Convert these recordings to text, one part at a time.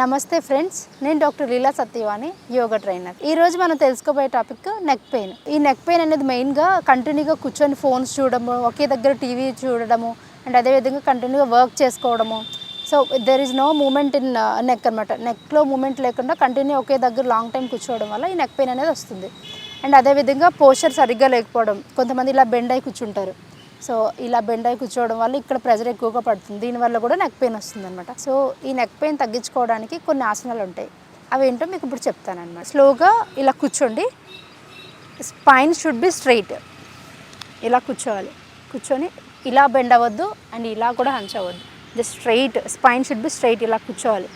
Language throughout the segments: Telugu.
నమస్తే ఫ్రెండ్స్ నేను డాక్టర్ లీలా సత్యవాణి యోగా ట్రైనర్. ఈ రోజు మనం తెలుసుకోబోయే టాపిక్ నెక్ పెయిన్. ఈ నెక్ పెయిన్ అనేది మెయిన్గా కంటిన్యూగా కూర్చొని ఫోన్స్ చూడడము ఒకే దగ్గర టీవీ చూడడము అండ్ అదేవిధంగా కంటిన్యూగా వర్క్ చేసుకోవడము. So there is no movement in neck అనమాట నెక్లో మూమెంట్ లేకుండా కంటిన్యూ ఒకే దగ్గర లాంగ్ టైం కూర్చోవడం వల్ల ఈ నెక్ పెయిన్ అనేది వస్తుంది. అండ్ అదేవిధంగా పోస్చర్ సరిగ్గా లేకపోవడం కొంతమంది ఇలా బెండ్ అయి కూర్చుంటారు. సో ఇలా బెండ్ అయి కూర్చోవడం వల్ల ఇక్కడ ప్రెజర్ ఎక్కువగా పడుతుంది. దీనివల్ల కూడా నెక్ పెయిన్ వస్తుంది అనమాట సో ఈ నెక్ పెయిన్ తగ్గించుకోవడానికి కొన్ని ఆసనాలు ఉంటాయి. అవి ఏంటో మీకు ఇప్పుడు చెప్తానమాట స్లోగా ఇలా కూర్చోండి. స్పైన్ షుడ్ బి స్ట్రైట్ ఇలా కూర్చోవాలి. కూర్చొని ఇలా బెండ్ అవ్వద్దు అండ్ ఇలా కూడా హంచ్ అవ్వద్దు. Just straight spine should be straight ఇలా కూర్చోవాలి.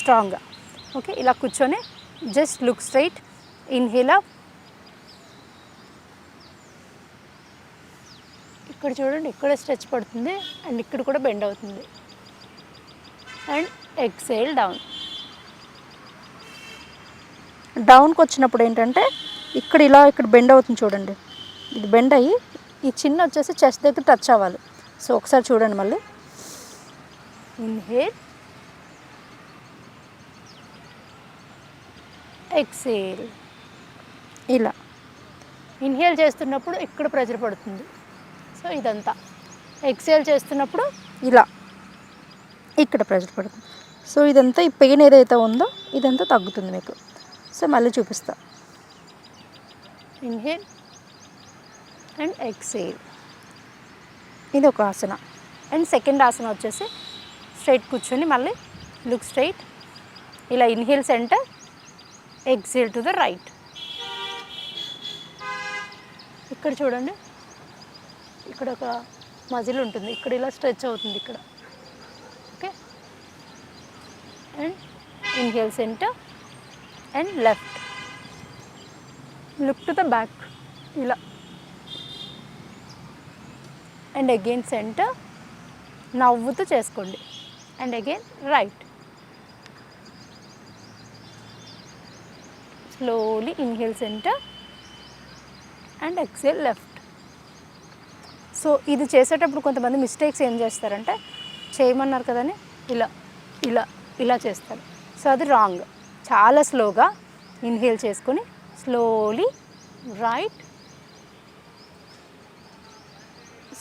స్ట్రాంగ్గా ఓకే ఇలా కూర్చొని just look straight inhale up ఇక్కడ చూడండి ఇక్కడ స్ట్రెచ్ పడుతుంది అండ్ ఇక్కడ కూడా బెండ్ అవుతుంది. అండ్ ఎక్సేల్ డౌన్ డౌన్కి వచ్చినప్పుడు ఏంటంటే ఇక్కడ ఇలా ఇక్కడ బెండ్ అవుతుంది చూడండి. ఇది బెండ్ అయ్యి ఈ చిన్న వచ్చేసి చెస్ట్ దగ్గర టచ్ అవ్వాలి. సో ఒకసారి చూడండి మళ్ళీ. ఇన్హేల్ ఎక్సేల్ ఇలా. ఇన్హేల్ చేస్తున్నప్పుడు ఇక్కడ ప్రెజర్ పడుతుంది. సో ఇదంతా. ఎక్సేల్ చేస్తున్నప్పుడు ఇలా. ఇక్కడ ప్రెజర్ పడుతుంది. సో ఇదంతా ఈ పెయిన్ ఏదైతే ఉందో ఇదంతా తగ్గుతుంది మీకు. సో మళ్ళీ చూపిస్తా. ఇన్హేల్ అండ్ ఎక్సేల్ ఇది ఒక ఆసన. అండ్ సెకండ్ ఆసన వచ్చేసి స్ట్రైట్ కూర్చొని మళ్ళీ లుక్ స్ట్రైట్ ఇలా inhale center exhale to the right ఇక్కడ చూడండి. ఇక్కడ ఒక మజిల్ ఉంటుంది. ఇక్కడ ఇలా స్ట్రెచ్ అవుతుంది ఇక్కడ. Okay? And inhale center and left. Look to the back. ఇలా. And again center. నవ్వుతూ చేసుకోండి. And again right. Slowly inhale center and exhale left. So ఇది చేసేటప్పుడు కొంతమంది మిస్టేక్స్ ఏం చేస్తారంటే చేయమన్నారు కదని ఇలా ఇలా ఇలా చేస్తారు. సో అది రాంగ్ చాలా స్లోగా ఇన్హేల్ చేసుకొని slowly right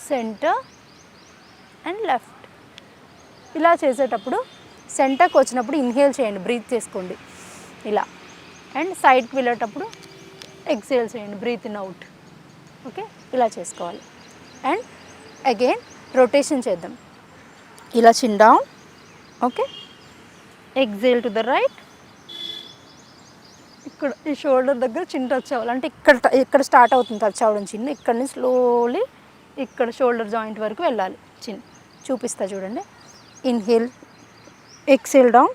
center and left ఇలా చేసేటప్పుడు సెంటర్కి వచ్చినప్పుడు ఇన్హేల్ చేయండి బ్రీత్ చేసుకోండి. ఇలా. అండ్ సైడ్కి వెళ్ళేటప్పుడు ఎక్సేల్ చేయండి బ్రీత్ ఇన్ అవుట్ ఓకే ఇలా చేసుకోవాలి. అండ్ అగైన్ రొటేషన్ చేద్దాం. ఇలా chin down okay exhale to the right ఇక్కడ ఈ షోల్డర్ దగ్గర చిన్న టచ్ అవ్వాలి. అంటే ఇక్కడ ఇక్కడ స్టార్ట్ అవుతుంది టచ్ అవ్వడం చిన్న ఇక్కడ నుంచి స్లోలీ ఇక్కడ షోల్డర్ జాయింట్ వరకు వెళ్ళాలి చిన్న చూపిస్తా చూడండి. Inhale exhale down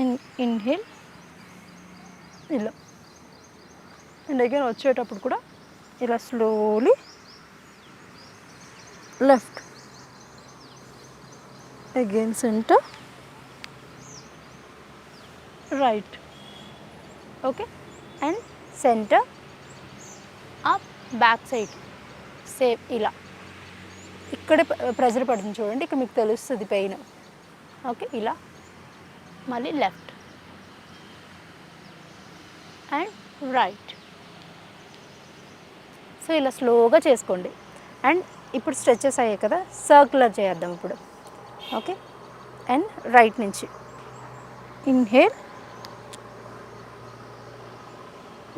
in inhale ఇలా. అండ్ అగైన్ వచ్చేటప్పుడు కూడా ఇలా slowly left again center. Right. Okay. And center. Up. Back side same ఇలా. ఇక్కడే ప్రెజర్ పడుతుంది చూడండి ఇక్కడ మీకు తెలుస్తుంది పెయిన్. ఓకే ఇలా. మళ్ళీ లెఫ్ట్. అండ్ రైట్ సో ఇలా స్లోగా చేసుకోండి. అండ్ ఇప్పుడు స్ట్రెచెస్ అయ్యాయి కదా సర్క్యులర్ చేద్దాం ఇప్పుడు. ఓకే అండ్ రైట్ నుంచి. ఇన్హేల్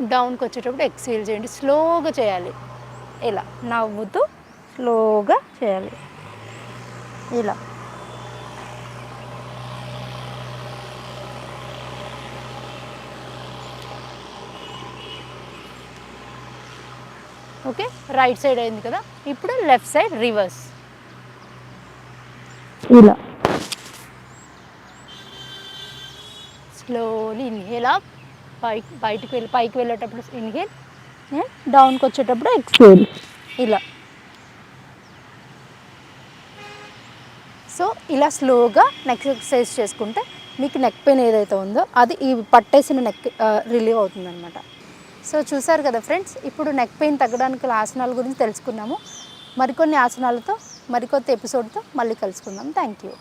డౌన్కి వచ్చేటప్పుడు ఎక్సేల్ చేయండి. స్లోగా చేయాలి. ఇలా నవ్వుతూ స్లోగా చేయాలి. ఇలా. ఓకే? రైట్ సైడ్ అయింది కదా? ఇప్పుడు లెఫ్ట్ సైడ్ రివర్స్. ఇలా. స్లోలీ ఇన్హేల్ అప్ పైకి బయటికి వెళ్ళి పైకి వెళ్ళేటప్పుడు ఇన్హేల్. డౌన్కి వచ్చేటప్పుడు ఎక్స్హేల్. ఇలా. సో ఇలా స్లోగా నెక్ ఎక్సర్సైజ్ చేసుకుంటే మీకు నెక్ పెయిన్ ఏదైతే ఉందో అది ఈ పట్టేసిన నెక్ రిలీవ్ అవుతుందన్నమాట. సో చూసారు కదా ఫ్రెండ్స్ ఇప్పుడు నెక్ పెయిన్ తగ్గడానికి ఆసనాల గురించి తెలుసుకున్నాము. మరికొన్ని ఆసనాలతో మరికొత్త ఎపిసోడ్తో మళ్ళీ కలుసుకుందాం. Thank you